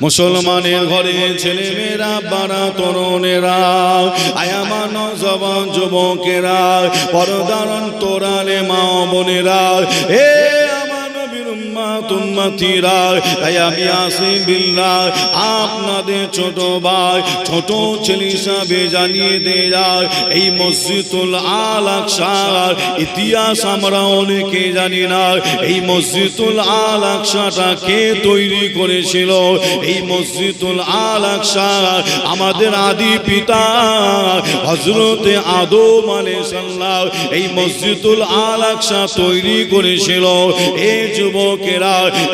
মুসলমানের ঘরে ছেলে মেয়েরা বাড়া তরুণেরা আয়ামান জবান যুবকেরা পরদারণ তোরালে মা বোনেরা এ আপনাদের ছোট ভাই, ছোট ছেলে হিসাবে জানিয়ে দে যায়, এই মসজিদুল আল ইতিহাস আমরা অনেকে জানি না, এই মসজিদুল কে তৈরি করেছিল? এই মসজিদুল আমাদের আদি পিতা হজরতে আদম আলাইসাল্লাম এই মসজিদুল আল তৈরি করেছিল। এই যুবকেরা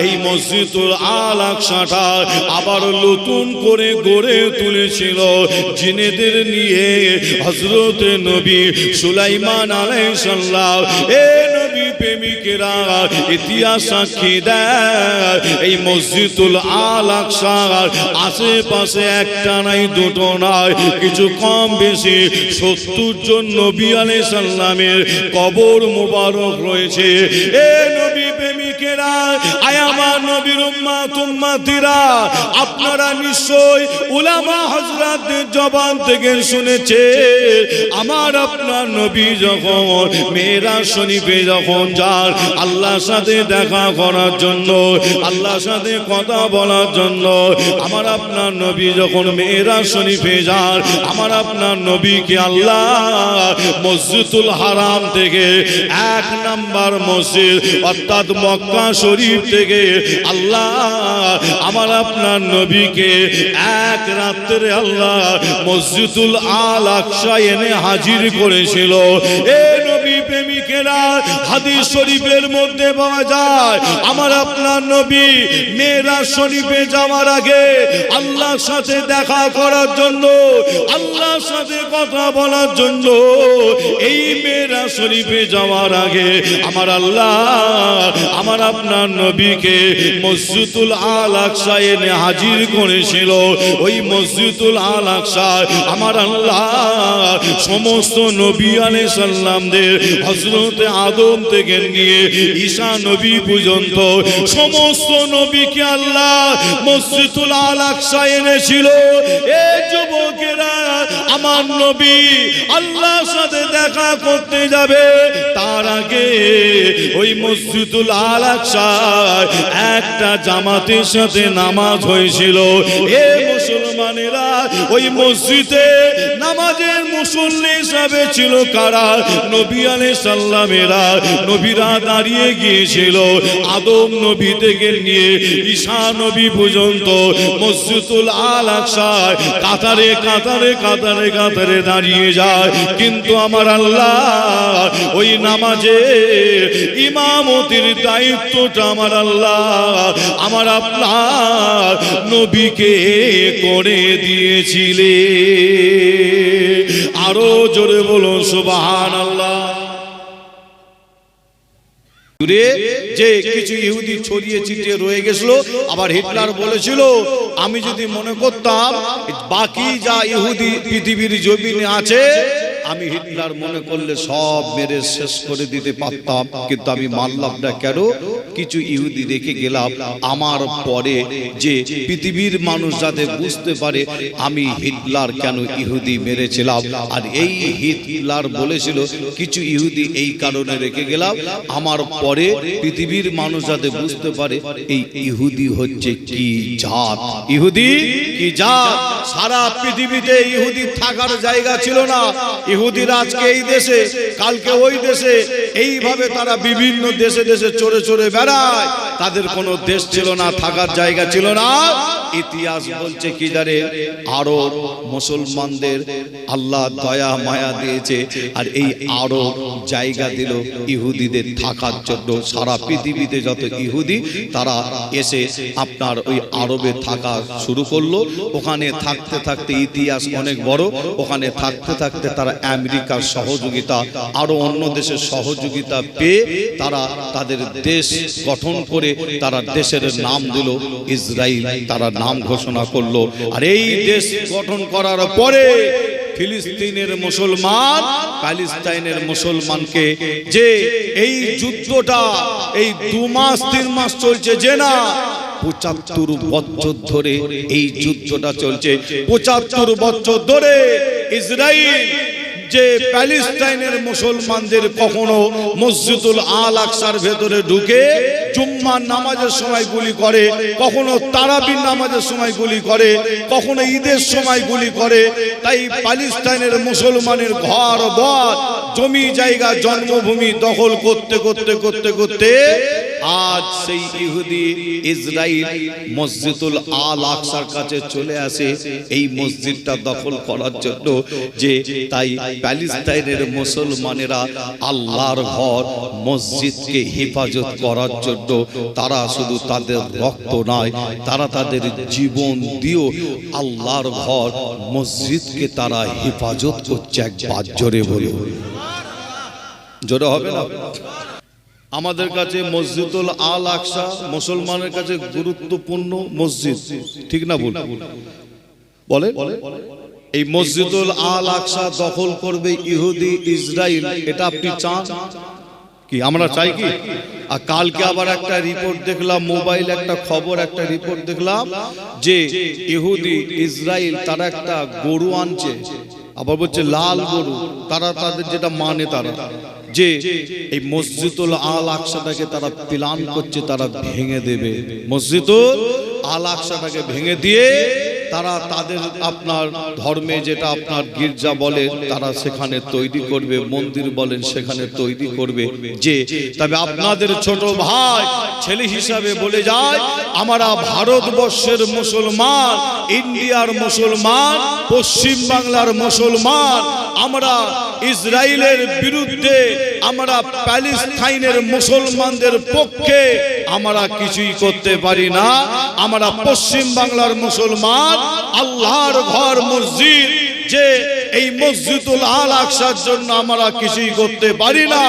এই মসজিদুল আল আকসাটা আবার নতুন করে গড়ে তুলেছিল জিনেদের নিয়ে হজরত নবী সুলাইমান আলাইসাল্লাম এ নবী প্রেমিকেরা, ইতিহাস সাক্ষী দেয়, এই মসজিদুল আল আকসার আশেপাশে একটা নাই, দুটো নাই, কিছু কম বেশি সত্তর জন নবী আলাই সাল্লামের কবর মোবারক রয়েছে। এ নবী প্রেমিকেরা আয় আমার নবীর উম্মা আপনারা নিশ্চয় উলামা জবান থেকে শুনেছে আমার আপনার নবী যখন মেয়েরা শরীফে যখন যান আল্লাহর সাথে দেখা করার জন্য, আল্লাহর সাথে কথা বলার জন্য, আমার আপনার নবী যখন মেয়েরা আমার আপনার নবীকে আল্লাহ মসজিদুল হারাম থেকে এক নাম্বার মসজিদ, অর্থাৎ মক্কা শরীফ থেকে আল্লাহ আমার আপনার নবীকে এক রাত্রে আল্লাহ মসজিদুল আল আকসা এনে হাজির করেছিল। এ প্রেমিকেরা হাদিস শরীফের মধ্যে পাওয়া যায়, আমার আপনার নবী মেয়েরা শরীফে যাওয়ার আগে আল্লাহর সাথে দেখা করার জন্য, আল্লাহর সাথে কথা বলার জন্য এই মেয়েরা শরীফে যাওয়ার আগে আমার আল্লাহ, আমার আপনার নবীকে মসজিদুল আল আকসা এনে হাজির করেছিল। ওই মসজিদুল আল আকসা আমার আল্লাহ, সমস্ত নবী আলে সাল্লামদের হজরতে আদম থেকে নিয়ে ঈশা নবী পর্যন্ত সমস্ত নবীকে আল্লাহ মসজিদুল আল আকসা এনেছিল। এ যুবকেরা আমার নবী আল্লাহর সাথে দেখা করতে যাবে। তার আগে ওই মসজিদুল আল আকসায় একটা জামাতের সাথে নামাজ হয়েছিল। এ মুসলমানেরা ওই মসজিদে মুসল্লি হিসাবে ছিল কারা? নবী আলে সাল্লামেরা নবীরা দাঁড়িয়ে গিয়েছিল আদম নবী থেকে নিয়ে ঈশা নবী পর্যন্ত মসজিদুল আল আকসায়। কাতারে কাতারে কাতারে কাতারে দাঁড়িয়ে যায়। কিন্তু আমার আল্লাহ ওই নামাজে ইমামতির দায়িত্বটা আমার আল্লাহ আমার আপনার নবীকে করে দিয়েছিলে আরও জোরে বলো সুবাহান আল্লাহ যে কিছু ইহুদি ছড়িয়ে ছিটিয়ে রয়ে গেছিল, আবার হিটলার বলেছিল, আমি যদি মনে করতাম, বাকি যা ইহুদি পৃথিবীর জমিনে আছে আমি হিটলার মনে করলে সব মেরে শেষ করে দিতে পারতাম, কিন্তু আমি মানলাম না কেন? কিছু ইহুদি রেখে গেলাম, আমার পরে যে পৃথিবীর মানুষ যাতে বুঝতে পারে আমি হিটলার কেন ইহুদি মেরেছিলাম। আর এই হিটলার বলেছিল, কিছু ইহুদি এই কারণে রেখে গেলাম, আমার পরে পৃথিবীর মানুষ যাতে বুঝতে পারে এই ইহুদি হচ্ছে কি জাত? ইহুদি কি জাত? সারা পৃথিবীতে ইহুদি থাকার জায়গা ছিল না। ইহুদিরা আজকে এই দেশে, কালকে ওই দেশে, এইভাবে তারা বিভিন্ন দেশে দেশে চড়ে চড়ে বেড়ায়। তাদের কোনো দেশ ছিল না, থাকার জায়গা ছিল না। ইতিহাস বলছে কি জানে? আরও মুসলমানদের আল্লাহ দয়া, মায়া দিয়েছে। আর এই আরও জায়গা দিল ইহুদিদের থাকার জন্য। সারা পৃথিবীতে যত ইহুদি, তারা এসে আপনার ওই আরবে থাকা শুরু করল। ওখানে থাকতে থাকতে ইতিহাস অনেক বড়। ওখানে থাকতে থাকতে তারা আমেরিকার সহযোগিতা, আরও অন্য দেশের সহযোগিতা পেয়ে তারা তাদের দেশ গঠন করে তারা দেশের নাম দিল ইসরায়েল তারা নাম ঘোষণা করল। আর এই দেশ গঠন করার পরে ফিলিস্তিনের মুসলমান, প্যালেস্তাইনের মুসলমানকে যে এই যুদ্ধটা, এই দু মাস, তিন মাস চলছে যে না, পঁচাত্তর বছর ধরে এই যুদ্ধটা চলছে। পঁচাত্তর বছর ধরে ইসরায়েল যে প্যালেস্টাইনের মুসলমানদের কখনো মসজিদুল আল আকসার ভেতরে ঢুকে জুম্মার নামাজের সময় গুলি করে, কখনো তারাবির নামাজের সময় গুলি করে, কখনো ঈদের সময় গুলি করে। তাই প্যালেস্টাইনের মুসলমানের ঘর বর জমি জায়গা, জন্মভূমি দখল করতে করতে করতে করতে আজ সেই ইহুদি ইসরায়েল মসজিদুল আল আকসার কাছে চলে আসে। এই মসজিদটা দখল করার জন্য যে তাই প্যালেস্টাইনের মুসলমানেরা আল্লাহর ঘর, মসজিদকে হেফাজত করার জন্য তারা শুধু তাদের রক্ত নয়, তারা তাদের জীবন দিয়েও আল্লাহর ঘর, মসজিদকে তারা হেফাজত করছে একবার জোরে বলে জোরে হবে না? আমাদের কাছে মসজিদুল আল আকসা মুসলমানের কাছে গুরুত্বপূর্ণ মসজিদ। ঠিক না বল বলে এই মসজিদুল আল আকসা দখল করবে ইহুদি ইসরায়েল এটা আপনি চান? কি, আমরা চাই কি? আর কালকে আবার একটা রিপোর্ট দেখলাম, মোবাইল একটা খবর, একটা রিপোর্ট দেখলাম যে ইহুদি ইসরায়েল তারা একটা গরু আনছে। আবার বলছে, লাল গরু। তারা তাদের যেটা মানে তারা। যে এই মসজিদুল আল আকসাটাকে তারা প্ল্যান করছে, তারা ভেঙে দেবে। মসজিদুল আল আকসাটাকে ভেঙে দিয়ে তারা তাদের আপনার ধর্মে যেটা আপনার গির্জা বলে, তারা সেখানে তৈরি করবে, মন্দির বলেন সেখানে তৈরি করবে। যে, তবে আপনাদের ছোট ভাই, ছেলে হিসাবে বলে যায়, আমরা ভারতবর্ষের মুসলমান, ইন্ডিয়ার মুসলমান, পশ্চিম বাংলার মুসলমান, আমরা ইসরায়েলের বিরুদ্ধে, আমরা প্যালেস্টাইনের মুসলমানদের পক্ষে আমরা কিছুই করতে পারি না। আমরা পশ্চিম বাংলার মুসলমান, আল্লাহর ঘর মসজিদ, যে এই মসজিদুল আল আকসার জন্য আমরা কিছুই করতে পারি না।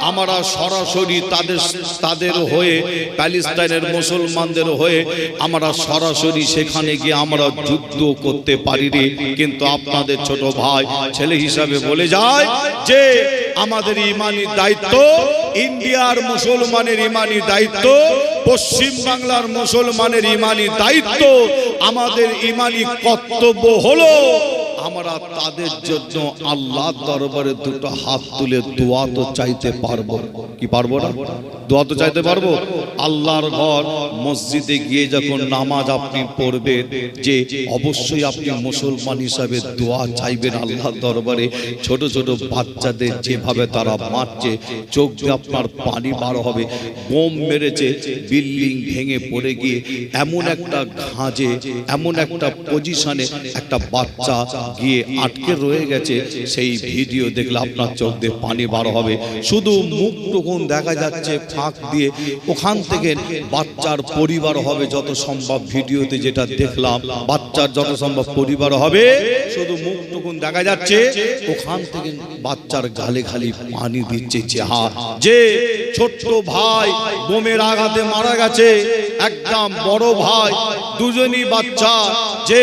আমরা সরাসরি তাদের তাদের হয়ে প্যালেস্টাইনের মুসলমানদের হয়ে আমরা সরাসরি সেখানে গিয়ে আমরা যুদ্ধ করতে পারি রে। কিন্তু আপনাদের ছোট ভাই, ছেলে হিসাবে বলে যায় যে, আমাদের ইমানি দায়িত্ব ইন্ডিয়ার মুসলমানের ইমানি দায়িত্ব পশ্চিম বাংলার মুসলমানের ইমানি দায়িত্ব আমাদের ইমানি কর্তব্য হলো আমরা তাদের জন্য আল্লাহ দরবারে দুটো হাত তুলে দোয়া তো চাইতে পারব। কি পারব না? দোয়া তো চাইতে পারব? আল্লাহর ঘর, মসজিদে গিয়ে যখন নামাজ আপনি পড়বেন, যে অবশ্যই আপনি মুসলমান হিসাবে দোয়া চাইবেন আল্লাহর দরবারে, ছোট ছোট বাচ্চাদের যেভাবে তারা মারছে, চোখ আপনার পানি বার হবে, বোম মেরেছে, বিল্ডিং ভেঙে পড়ে গিয়ে, এমন একটা ঘাঁজে, এমন একটা পজিশনে একটা বাচ্চা গিয়ে আটকে রয়ে গেছে, সেই ভিডিও দেখলে আপনার চোখ দিয়ে পানি বার হবে। শুধু মুখটুকুন দেখা যাচ্ছে, ফাঁক দিয়ে। ওখান থেকে বাচ্চার পরিবার হবে যত সম্ভব ভিডিওতে যেটা দেখলাম। বাচ্চার যত সম্ভব পরিবার হবে, শুধু মুখটুকুন দেখা যাচ্ছে। ওখান থেকে বাচ্চার গালে খালি পানি দিচ্ছে চেহা যে ছোট্ট ভাই বোমের আঘাতে মারা গেছে, একদম বড় ভাই, দুজনই বাচ্চা। যে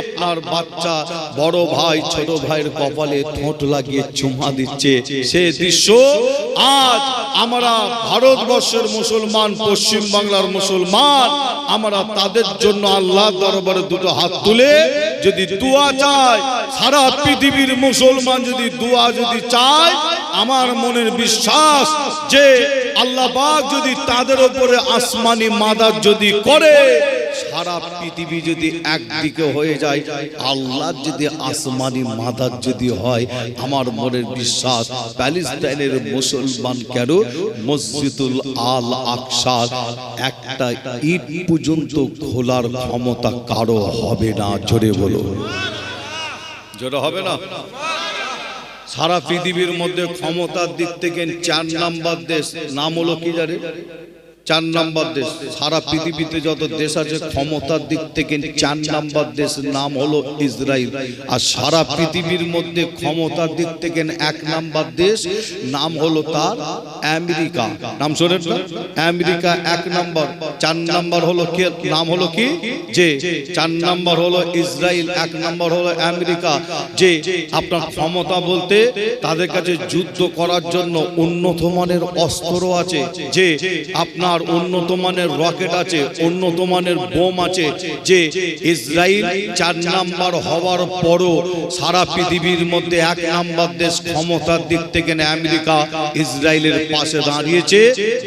আপনার বাচ্চা, বড় ভাই, ছোট ভাইয়ের কপালে ঠোঁট লাগিয়ে চুমা দিচ্ছে। সে দৃশ্য আজ আমরা ভারতবর্ষের মুসলমান পশ্চিম বাংলার মুসলমান, আমরা তাদের জন্য আল্লাহ দরবারে দুটো হাত তুলে যদি দোয়া চায় সারা পৃথিবীর মুসলমান যদি দোয়া যদি চায়, আমার মনের বিশ্বাস যে আল্লাহ যদি তাদের উপরে আসমানি মাদার যদি করে সারা পৃথিবী যদি একদিকে হয়ে যায় আল্লাহ যদি আসমানি মাদার যদি হয়, আমার মনের বিশ্বাস প্যালেস্টাইনের মুসলমান কেন? মসজিদুল আল আকসার একটা ইট পর্যন্ত খোলার ক্ষমতা কারও হবে না, জোরে বলো জোরে হবে না? সারা পৃথিবীর মধ্যে ক্ষমতার দিক থেকে চার নাম্বার দেশ, নাম হলো কি জানে? চার নাম্বার দেশ। সারা পৃথিবীতে যত দেশ আছে, ক্ষমতার দিক থেকে চার নাম্বার দেশের নাম হলো ইসরায়েল আর সারা পৃথিবীর মধ্যে ক্ষমতার দিক থেকে এক নাম্বার দেশ নাম হলো তার আমেরিকা। নাম শোনেন আমেরিকা এক নাম্বার। চার নাম্বার হলো কি? নাম হলো কি? যে। চার নাম্বার হলো ইসরায়েল এক নাম্বার হলো আমেরিকা। যে আপনার ক্ষমতা বলতে তাদের কাছে যুদ্ধ করার জন্য উন্নত মানের অস্ত্র আছে। যে আপনার আপনার উন্নত মানের রকেট আছে উন্নত মানের বোম আছে, যে ইসরায়েল চার নাম্বার হওয়ার পরও সারা পৃথিবীর মধ্যে এক নাম্বার দেশ ক্ষমতার দিক থেকে আমেরিকা ইসরায়েলের পাশে দাঁড়িয়েছে।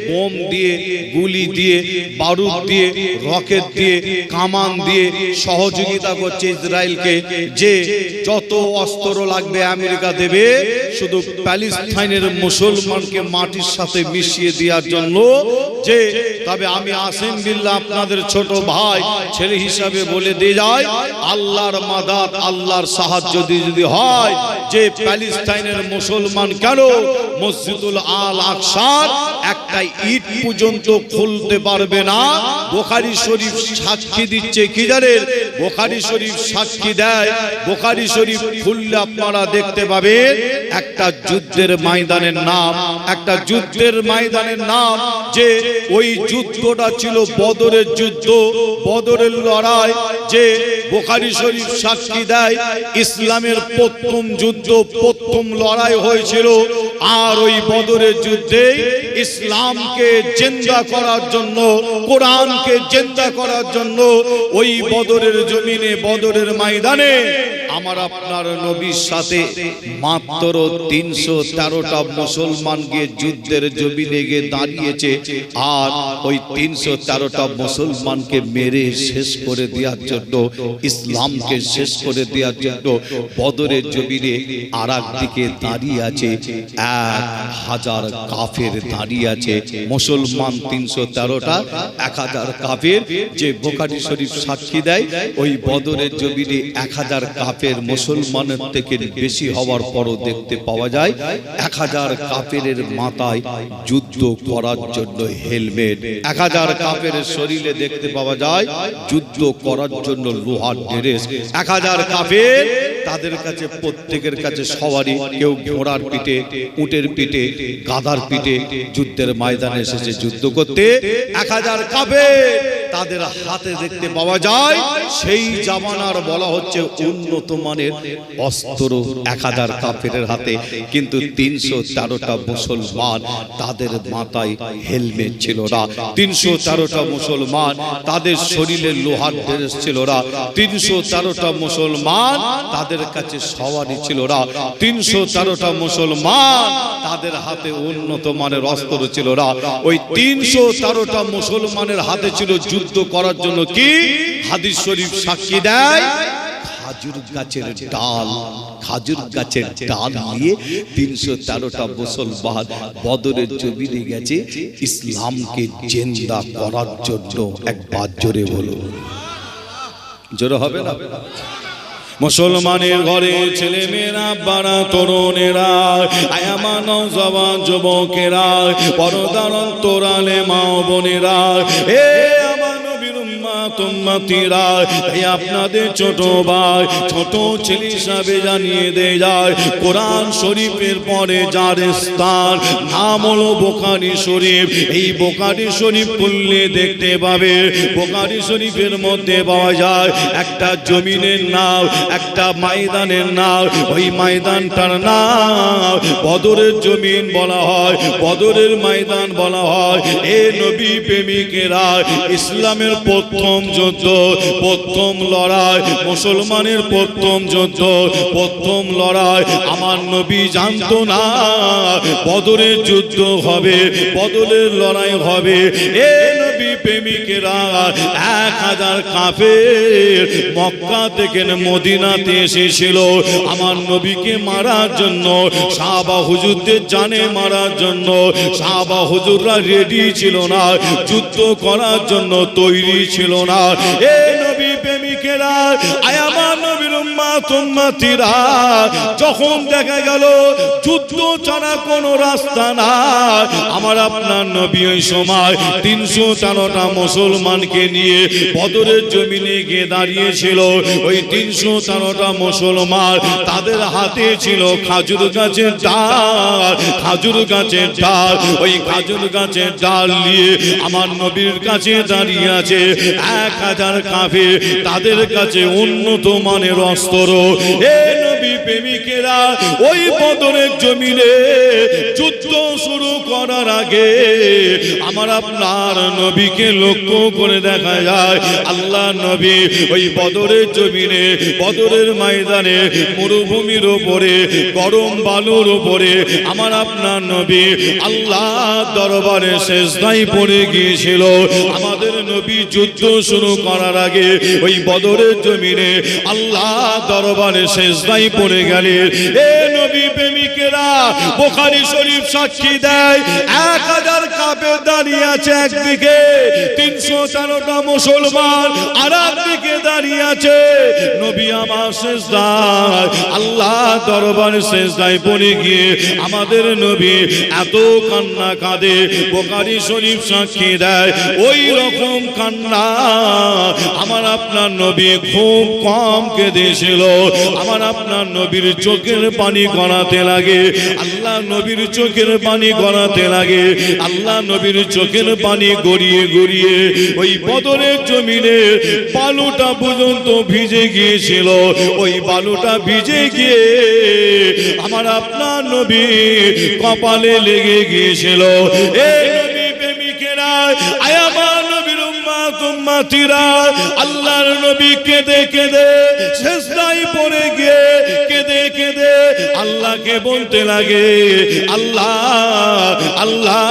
বোম দিয়ে, গুলি দিয়ে, বারুদ দিয়ে, রকেট দিয়ে, কামান দিয়ে সহযোগিতা করছে ইসরায়েলকে যে যত অস্ত্র লাগবে আমেরিকা দেবে, শুধু প্যালেস্টাইনের মুসলমানকে মাটির সাথে মিশিয়ে দেওয়ার জন্য, যে তবে আমি আসেম বিল্লাহ আপনাদের ছোট ভাই, ছেলে হিসাবে বলে দিয়ে যায়, আল্লাহর মাদাত, আল্লাহর সাহায্য দিয়ে যদি হয়, যে প্যালেস্টাইনের মুসলমান কেন মসজিদুল আল আকসার একটা ইট পর্যন্ত খুলতে পারবে না? বোখারি শরীফ সাক্ষী দিচ্ছে কি জানেন? বোখারি শরীফ সাক্ষী দেয়, বোখারি শরীফ খুললে আপনারা দেখতে পাবেন, একটা যুদ্ধের ময়দানের নাম, একটা যুদ্ধের ময়দানের নাম যে ওই যুদ্ধটা ছিল বদরের যুদ্ধ, বদরের লড়াই যে বোখারি শরীফ সাক্ষী দেয়, ইসলামের প্রথম যুদ্ধ, প্রথম লড়াই হয়েছিল আর ওই বদরের যুদ্ধে ইসলামকে জেন্দা করার জন্য, কোরআনকে জেন্দা করার জন্য ওই বদরের জমিনে, বদরের ময়দানে আমার আপনার নবীর সাথে মাত্র তিনশো তেরোটা মুসলমান গিয়ে যুদ্ধের জমিনে গিয়ে দাঁড়িয়েছে। আর ওই তিনশো তেরোটা মুসলমানকে মেরে শেষ করে দেওয়ার জন্য, ইসলামকে শেষ করে দেওয়ার জন্য বদরের জমিনে আর দিকে দাঁড়িয়ে আছে, এক হাজার কাফের দাঁড়িয়ে আছে, মুসলমান তিনশো তেরোটা এক হাজার কাফের যে বোকারি শরীফ সাক্ষী দেয়, ওই বদরের জমিনে এক হাজার কাফের মুসলমানের থেকে বেশি হওয়ার পরও দেখতে পাওয়া যায়, এক হাজার কাফের মাথায় যুদ্ধ করার জন্য হেলমেট এক হাজার কাফের শরীরে দেখতে পাওয়া যায়, যুদ্ধ করার জন্য লোহার ড্রেস এক হাজার কাফের তাদের কাছে, প্রত্যেকের কাছে সবারই কেউ ঘোড়ার পিঠে, উটের পিঠে, গাধার পিঠে যুদ্ধের ময়দানে এসেছে যুদ্ধ করতে। এক হাজার কাফের তাদের হাতে দেখতে পাওয়া যায়, সেই জামানার বলা হচ্ছে উন্নত মানের অস্ত্র এক হাজার কাফের হাতে। কিন্তু তিনশো তেরোটা মুসলমান তাদের মাথায় হেলমেট ছিল। না। তিনশো তেরোটা মুসলমান তাদের শরীরে লোহার ড্রেস ছিল না। তিনশো তেরোটা মুসলমান তাদের কাছে সওয়ারি ছিল না। তিনশো তেরোটা মুসলমান তাদের হাতে উন্নত মানের অস্ত্র ছিল না। ওই তিনশো তেরোটা মুসলমানের হাতে ছিল যুদ্ধ করার জন্য কি? হাদিস শরীফ সাক্ষী দেয় খাজুর গাছের ডাল, খাজুর গাছের ডাল নিয়ে তিনশো তেরোটা মুসলমান বদরের জমিনে গেছে। ইসলামকে জেন্দা করার জন্য একবার জোরে বলো জোরে হবে না? মুসলমানের ঘরে ছেলে মেয়েরা বাড়া তরুণেরা, আয়ামা নৌজওয়ান যুবকেরা পরদারণ তোরালে মা বোনেরা, এ আপনাদের ছোট ভাই, ছোট ছেলে হিসাবে জানিয়ে দেয় যায়, কোরআন শরীফের পরে যার স্থান, নাম হলো বোকারি শরীফ। এই বোকারি শরীফ পড়লে দেখতে পাবে বোকারি শরীফের মধ্যে পাওয়া যায় একটা জমিনের নাম, একটা ময়দানের নাম। ওই ময়দানটার নাম বদরের জমিন বলা হয়, বদরের ময়দান বলা হয়। এ নবী প্রেমিকেরা ইসলামের প্রথম যুদ্ধ, প্রথম লড়াই, মুসলমানের প্রথম যুদ্ধ, প্রথম লড়াই। আমার নবী জানতো না, বদরের যুদ্ধ হবে বদলের লড়াই হবে। এ নবী প্রেমিকেরা, এক হাজার কাফের মক্কা থেকে মদিনাতে এসেছিল। আমার নবীকে মারার জন্য, সাহাবা হুজুরদের জানে মারার জন্য। সাহাবা হুজুররা রেডি ছিল না, যুদ্ধ করার জন্য তৈরি ছিল না। এ নবী প্রেমিকেরা আয়ামা নবীর উম্মাতিরা যখন দেখা গেল যুদ্ধ ছাড়া কোনো রাস্তা না আমার আপনার নবী ওই সময় তিনশো তেরোটা মুসলমানকে নিয়ে বদরের জমিনে গিয়ে দাঁড়িয়েছিল। ওই তিনশো তেরোটা মুসলমান তাদের হাতে ছিল খাজুর গাছের ডাল, খাজুর গাছের ডাল। ওই খাজুর গাছের ডাল নিয়ে আমার নবীর কাছে দাঁড়িয়ে আছে। এক হাজার কাফে তাদের কাছে উন্নত মানের অস্ত্র এ নবী প্রেমিকেরা ওই বদরের জমিনে যুদ্ধ শুরু করার আগে আমার আপনার নবীকে লক্ষ্য করে দেখা যায়, আল্লাহ নবী ওই বদরের জমিনে, বদরের ময়দানে মরুভূমির ওপরে গরম বালুর ওপরে আমার আপনার নবী আল্লাহ দরবারে শেষদাই পড়ে গিয়েছিল। আমাদের নবী যুদ্ধ শুরু করার আগে ওই বদরের জমিনে আল্লাহ দরবারে শেষ শেষদাই পড়ে গেলেন। এ নবী প্রেমিকেরা বোখারি শরীফ সাক্ষী দেয়, এক হাজার কাপে দাঁড়িয়ে আছে একদিকে, তিনশো তেরোটা মুসলমান আর একদিকে দাঁড়িয়ে আছে। নবী আমার শেষদায়, আল্লাহ দরবারে শেষদায় পড়ে গিয়ে আমাদের নবী এত কান্না কাঁদে বোকারি শরীফ সাক্ষী দেয়, ওই রকম কান্না আমার আপনার নবী খুব কম কেঁদেছিল, আমার আপনার নবীর চোখের পানি গড়াতে লাগে। আল্লাহ নবীর চোখের পানি গড়াতে লাগে। আল্লাহ নবীর চোখের পানি গড়িয়ে গড়িয়ে ওই বদরের জমিনে বালুটা পর্যন্ত ভিজে গিয়েছিল। ওই বালুটা ভিজে গিয়ে আমার আপনার নবী কপালে লেগে গিয়েছিল। এই নবী প্রেমিকেরা, আয় আমার নবীর উম্মাত, উম্মাতিরা আল্লাহর নবী কেঁদে কেঁদে শেষদাই পড়ে গিয়ে কেঁদে কেঁদে আল্লাহকে বলতে লাগে, আল্লাহ আল্লাহ,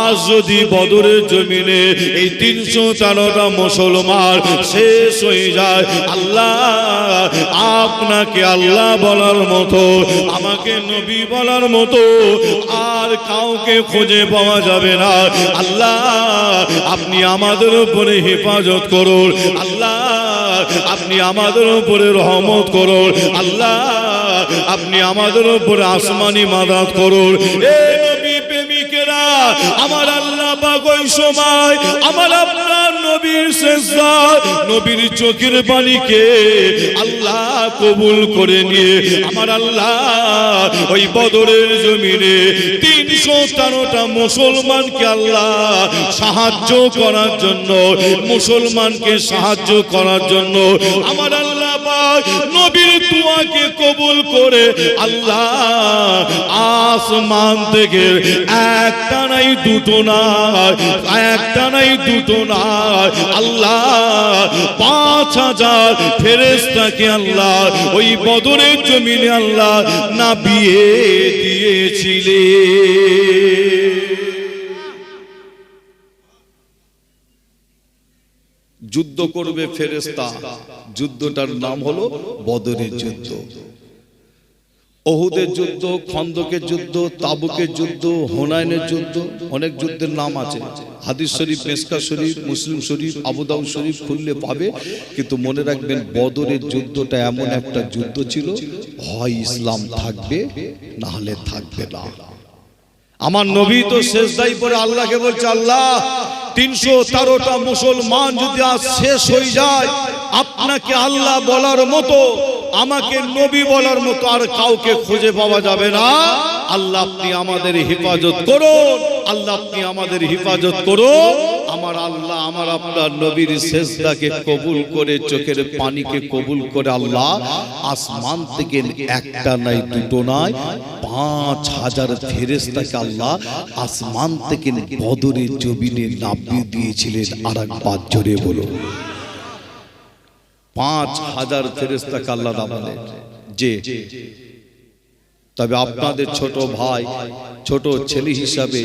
আজ যদি বদরের জমিনে এই তিনশো চারোটা মুসলমান শেষ হয়ে যায়, আল্লাহ, আপনাকে আল্লাহ বলার মতো, আমাকে নবী বলার মতো আর কাউকে খুঁজে পাওয়া যাবে না। আল্লাহ, আপনি আমাদের উপরে হেফাজত করুন আল্লাহ, আপনি আমাদের উপরে রহমত করুন। আল্লাহ, আপনি আমাদের উপরে আসমানি মাদাত করুন। এ নবী প্রেমিকেরা আমার আল্লাহ পাক ওই সময় আমার আপনার নবীর শেষদা নবীর চোখের পানিকে আল্লাহ কবুল করে নিয়ে আমার আল্লাহ ওই বদরের জমিনে তিনশো তেরোটা মুসলমানকে আল্লাহ সাহায্য করার জন্য, মুসলমানকে সাহায্য করার জন্য আমার আল্লাহ পাক নবীর তুয়াকে কবুল করে আল্লাহ আসমান থেকে একটা নাই, দুটো না একটা নাই, দুটো না আল্লাহ পাঁচ হাজার ফেরেস্তাকে আল্লাহ ওই বদরের জমিনে আল্লাহ না বিয়ে দিয়েছিলে যুদ্ধ করবে ফেরেস্তা যুদ্ধটার নাম হলো বদরের যুদ্ধ। অহুদের যুদ্ধ, খন্দকের যুদ্ধ, তাবুকের যুদ্ধ হোনায়নের যুদ্ধ, অনেক যুদ্ধের নাম আছে। হাদিস শরীফ, মেসকা শরীফ, মুসলিম শরীফ আবুদাউ শরীফ খুললে পাবে। কিন্তু মনে রাখবেন, বদরের যুদ্ধটা এমন একটা যুদ্ধ ছিল, হয় ইসলাম থাকবে, না হলে থাকবে না। আমার নবী তো শেষদাই পরে আল্লাহকে বলছে, আল্লাহ তিনশো তেরোটা মুসলমান যদি আজ শেষ হয়ে যায় আপনাকে আল্লাহ বলার মতো আমাকে নবী বলার মতো আর কাউকে খুঁজে পাওয়া যাবে না। আল্লাহ আপনি আমাদের হেফাজত করুন। আল্লাহ আপনি আমাদের হেফাজত করুন। আমার আল্লাহ, আমার আপনার নবীর শেষদাকে কবুল করে, চোখের পানিকে কবুল করে আল্লাহ, আসমান থেকে একটা নাই, দুটো নাই, পাঁচ হাজার ফেরেস্তাকে আল্লাহ আসমান থেকে বদরের জমিনে নামিয়ে দিয়েছিলেন। আর একবার জোরে বলুন। পাঁচ হাজার ফেরেস্তাকে আল্লাহ নামালেন যে, তবে আপনাদের ছোট ভাই, ছোট ছেলে হিসাবে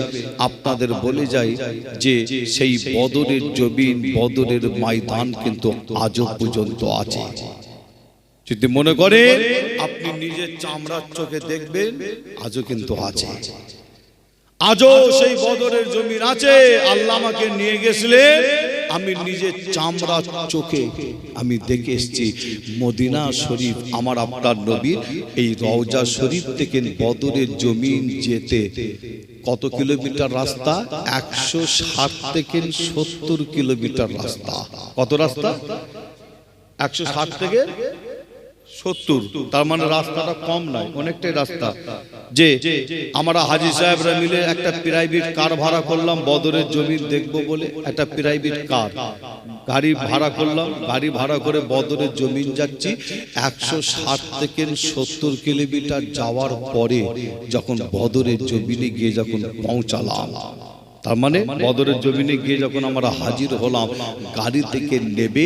আপনাদের বলে যাই যে, সেই বদরের জমিন বদরের ময়দান কিন্তু আজও পর্যন্ত আছে। যদি মনে করেন, আপনি নিজের চামড়ার চোখে দেখবেন, আজও কিন্তু আছে। আজও সেই বদরের জমিন আছে। আল্লাহ আমাকে নিয়ে গেছিলেন। আমি নিজে চামড়া চোখে আমি দেখে এসছি, মদিনা শরীফ আমার আপনার নবীর। এই রওজা শরীফ থেকে বদরের জমিন যেতে কত কিলোমিটার রাস্তা? একশো ষাট থেকে সত্তর কিলোমিটার রাস্তা। কত রাস্তা? একশো ষাট থেকে সত্তর। তার মানে রাস্তাটা কম নয়, অনেকটাই রাস্তা। যে আমরা হাজি সাহেবরা মিলে একটা প্রাইভেট কার ভাড়া করলাম, বদরের জমি দেখব বলে একটা প্রাইভেট কার গাড়ি ভাড়া করলাম, গাড়ি ভাড়া করে বদরের জমিন যাচ্ছি। একশো ষাট থেকে সত্তর কিলোমিটার যাওয়ার পরে যখন বদরের জমিনে গিয়ে যখন পৌঁছালাম তার মানে বদরের জমিনে গিয়ে যখন আমরা হাজির হলাম, গাড়ি থেকে নেবে,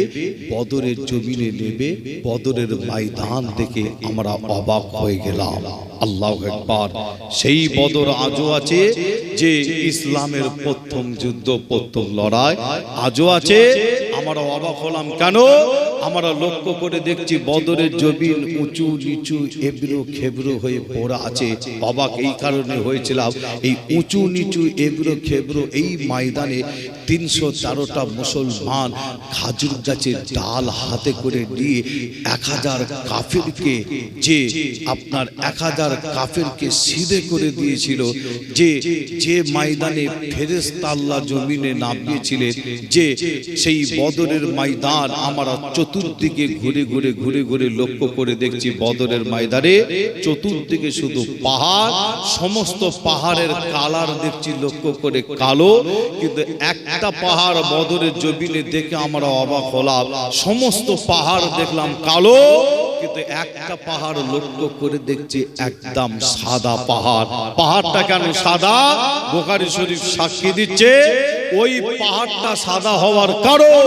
বদরের জমিনে নেবে, বদরের ময়দান থেকে আমরা অবাক হয়ে গেলাম। আল্লাহ একবার সেই বদর আজও আছে যে ইসলামের প্রথম যুদ্ধ, প্রথম লড়াই আজও আছে। আমরা অবাক হলাম কেন? আমরা লক্ষ্য করে দেখছি বদরের জমিন উঁচু, নিচু এবড়ো খেবড়ো হয়ে পড়া আছে। অবাক এই কারণে হয়েছিলাম। এই উঁচু, নিচু এবড়ো খেবড়ো এই ময়দানে তিনশো তেরোটা মুসলমান খাজুর গাছের ডাল হাতে করে নিয়ে এক হাজার কাফিরকে যে আপনার এক হাজার কাফেরকে সিধে করে দিয়েছিল যে যে ময়দানে ফেরেস্তা আল্লাহ জমিনে নামিয়েছিলেন, যে সেই বদরের ময়দান আমরা চতুর্দিকে ঘুরে ঘুরে ঘুরে ঘুরে লক্ষ্য করে দেখছি বদরের ময়দানে চতুর্দিকে শুধু পাহাড়, সমস্ত পাহাড়ের কালার দেখছি লক্ষ্য করে কালো, কিন্তু একটা পাহাড় বদরের জমিনে দেখে আমরা অবাক হলাম, সমস্ত পাহাড় দেখলাম কালো। কিন্তু একটা পাহাড় লক্ষ্য করে দেখছি একদম সাদা পাহাড়। পাহাড়টা কেন সাদা, বোকারি শরীফ সাক্ষী দিচ্ছে। ওই পাহাড়টা সাদা হওয়ার কারণ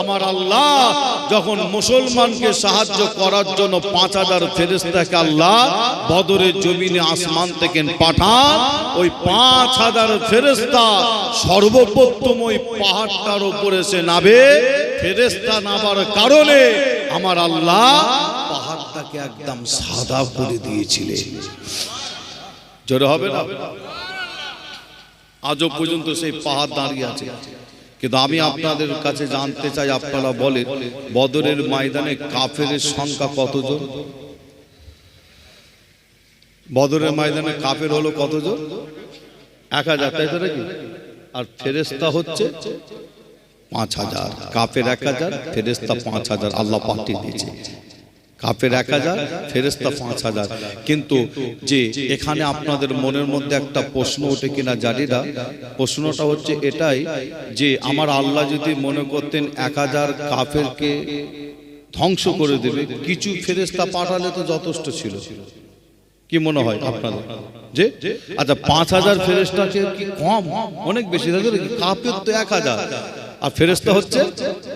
আমার আল্লাহ যখন মুসলমানকে সাহায্য করার জন্য পাঁচ হাজার ফেরেস্তাকে আল্লাহ বদরের জমিনে আসমান থেকে পাঠান, ওই পাঁচ হাজার ফেরেস্তা সর্বপ্রথম ওই পাহাড়টার উপরে সে নাবে ফেরেস্তা নাবার কারণে আমার আল্লাহ পাহাড়টাকে একদম সাদা করে দিয়েছিলেন জোরে হবে না? আজও পর্যন্ত সেই পাহাড় দাঁড়িয়ে আছে। কিন্তু আমি আপনাদের কাছে জানতে চাই, আপনারা বলেন, বদরের ময়দানে কাফের সংখ্যা কতজন? বদরের ময়দানে কাফের হলো কতজন? এক হাজার, তাই তো নাকি? আর ফেরেস্তা হচ্ছে পাঁচ হাজার। কাফের এক হাজার ফেরেস্তা পাঁচ হাজার। আল্লাহ পাঠিয়ে দিয়েছে। কাফের এক হাজার ফেরেস্তা পাঁচ হাজার। কিন্তু যে এখানে আপনাদের মনের মধ্যে একটা প্রশ্ন ওঠে কিনা জানি না। প্রশ্নটা হচ্ছে এটাই যে আমার আল্লাহ যদি মনে করতেন এক হাজার কাফেরকে ধ্বংস করে দেবে কিছু ফেরেস্তা পাঠালে তো যথেষ্ট ছিল। কি মনে হয় আপনাদের? যে? আচ্ছা পাঁচ হাজার ফেরেস্তাকে কি কম? অনেক বেশি তো? তো? এক হাজার। আর ফেরেস্তা হচ্ছে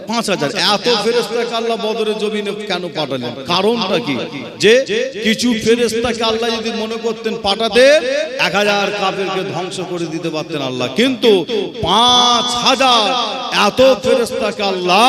পাঁচ হাজার। এত ফেরেস্তাকে আল্লাহ বদরের জমিনে কেন পাঠালেন? কারণটা কি? যে কিছু ফেরেস্তাকে আল্লাহ যদি মনে করতেন পাঠাতে, এক হাজার কাফেরকে ধ্বংস করে দিতে পারতেন আল্লাহ। কিন্তু পাঁচ হাজার এত ফেরেস্তাকে আল্লাহ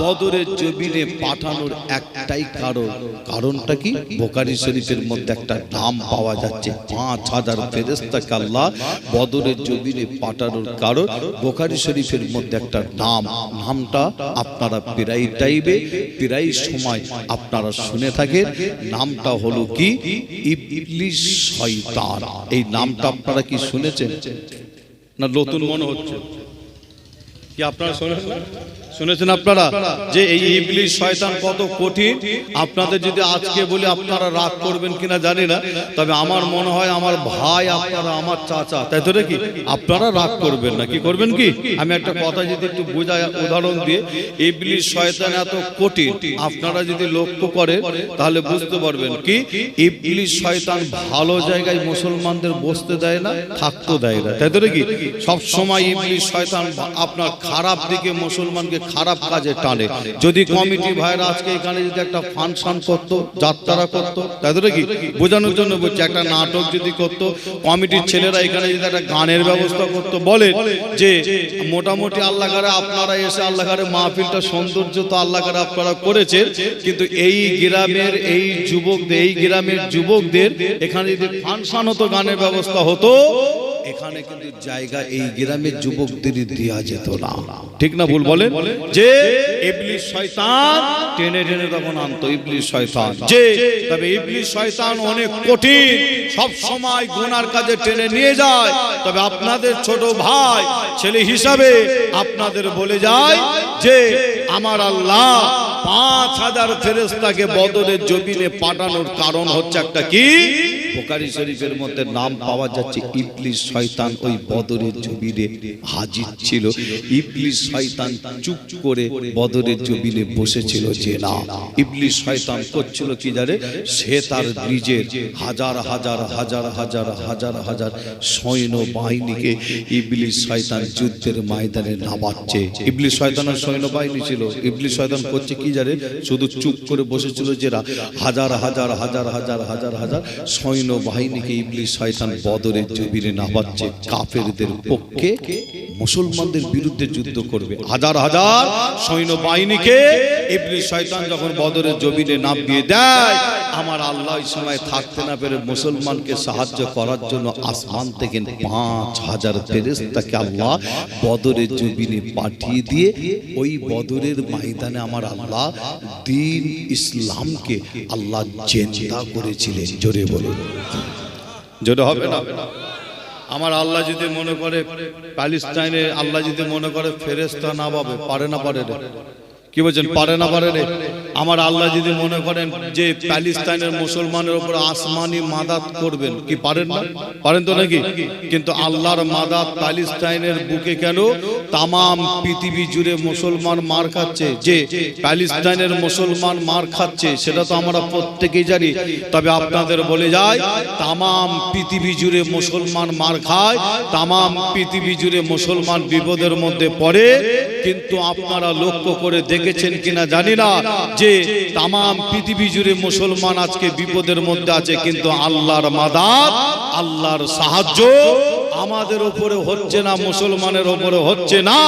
বদরের জমিনে পাঠানোর একটাই কারণ। কারণটা কি? বোকারি শরীফের মধ্যে একটা নাম পাওয়া যাচ্ছে। পাঁচ হাজার ফেরেস্তাকে আল্লাহ বদরের জমিনে পাঠানোর কারণ। বোকারি শরীফের মধ্যে একটা নাম। নামটা আপনারা প্রায় টাইবে প্রায় সময় আপনারা শুনে থাকেন। নামটা হলো কি? ইবলিশ শয়তান। এই নামটা আপনারা কি শুনেছেন? না, নতুন মনে হচ্ছে। কি আপনারা শুনেছেন আপনারা যে এই ইবলিশ শয়তান কত কঠিন? আপনাদের যদি আজকে বলে আপনারা রাগ করবেন কিনা জানি না, তবে আমার মনে হয় আমার ভাই আপনারা আমার চাচা, তাই তো নাকি? আপনারা রাগ করবেন না, কি করবেন কি? আমি একটা কথা যদি একটু বোঝাই, উদাহরণ দিয়ে, ইবলিশ শয়তান এত কঠিন, আপনারা যদি লক্ষ্য করেন, তাহলে বুঝতে পারবেন কি, ইবলিশ শয়তান ভালো জায়গায় মুসলমানদের বসতে দেয় না থাকতে দেয় না, তাই তো নাকি? সব সময় ইবলিশ শয়তান আপনার খারাপ দিকে মুসলমানকে খারাপ কাজে টানে। যদি কমিটি ভাইরা আজকে এখানে যদি একটা ফাংশন করতো যাত্রা করত তাই তো নাকি? বোঝানোর জন্য বলছি একটা নাটক যদি করতো কমিটির ছেলেরা এখানে যদি একটা গানের ব্যবস্থা করতো বলে যে মোটামুটি আল্লাহ ঘরে আপনারা এসে আল্লাহ ঘরে মাহফিলটা সৌন্দর্য তো আল্লাহ ঘরে আপনারা করেছেন কিন্তু এই গ্রামের এই যুবকদের এই গ্রামের যুবকদের এখানে যদি ফাংশন হতো গানের ব্যবস্থা হতো এখানে কিন্তু জায়গা এই গ্রামের যুবকদের দেওয়া যেত না। ঠিক না ভুল বলেন? যে ইবলিশ শয়তান টেনে টেনে তখন আনতো ইবলিশ শয়তান। যে তবে ইবলিশ শয়তান অনেক কঠিন সব সময় গুনার কাজে টেনে নিয়ে যায়। তবে আপনাদের ছোট ভাই ছেলে হিসাবে আপনাদের বলে যায় যে আমার আল্লাহ পাঁচ হাজার ফেরেস্তাকে বদরের জমিনে পাঠানোর কারণ হচ্ছে একটা কি? বোকারি শরীফের মধ্যে নাম পাওয়া যাচ্ছে ইবলিস শয়তান ওই বদরের জমিনে হাজির ছিল। ইবলিস শয়তান চুপ করে বদরের জমিনে বসেছিল যে না, ইবলিস শয়তান করছিল কি জানে? সে তার নিজের হাজার হাজার হাজার হাজার হাজার হাজার সৈন্য বাহিনীকে ইবলিস শয়তান যুদ্ধের ময়দানে নামাচ্ছে। ইবলিস শয়তানের সৈন্য বাহিনী ছিল। ইবলিস শয়তান করছে কি জানে? শুধু চুপ করে বসেছিল যে রা- হাজার হাজার হাজার হাজার হাজার হাজার সৈন্য বাহিনীকে ইবলি শয়তান বদরের জবিরে নামাচ্ছে কাফেরদের পক্ষে। মুসলমানদের বিরুদ্ধে যুদ্ধ করবে। হাজার হাজার সৈন্য বাহিনীকে ইবলিস শয়তান যখন বদরের জমিনে নামিয়ে দেয়, আমার আল্লাহ সময় থাকতে না পেরে মুসলমানকে সাহায্য করার জন্য আসমান থেকে পাঁচ হাজার ফেরেস্তাকে আল্লাহ বদরের জমিনে পাঠিয়ে দিয়ে ওই বদরের ময়দানে আমার আল্লাহ দিন ইসলামকে আল্লাহ জেন্দা করেছিলেন। জোরে বলুন। জোরে হবে না? আমার আল্লাহ যদি মনে করে প্যালিস্টাইনে আল্লাহ যদি মনে করে ফেরেস্তা না পাবে, পারে না, পারে কি বলছেন? পারে না, পারে রে আমার আল্লাহ যদি মনে করেন যে প্যালিস্তাইনের মুসলমানের উপর আসমানি মাদাত করবেন, কি পারেন না? পারেন তো নাকি? কিন্তু আল্লাহর মাদাত প্যালেস্টাইনের বুকে কেন? তামাম পৃথিবী জুড়ে মুসলমান মার খাচ্ছে। যে প্যালেস্টাইনের মুসলমান মার খাচ্ছে, সেটা তো আমরা প্রত্যেকেই জানি। তবে আপনাদের বলে যায়, তামাম পৃথিবী জুড়ে মুসলমান মার খায়, তামাম পৃথিবী জুড়ে মুসলমান বিপদের মধ্যে পড়ে। কিন্তু আপনারা লক্ষ্য করে দেখেছেন কিনা জানি না যে তামাম পৃথিবী জুড়ে মুসলমান আজকে বিপদের মধ্যে আছে, কিন্তু আল্লাহর মাদার আল্লাহর সাহায্য আমাদের উপরে হচ্ছে না, মুসলমানের ওপরে হচ্ছে না।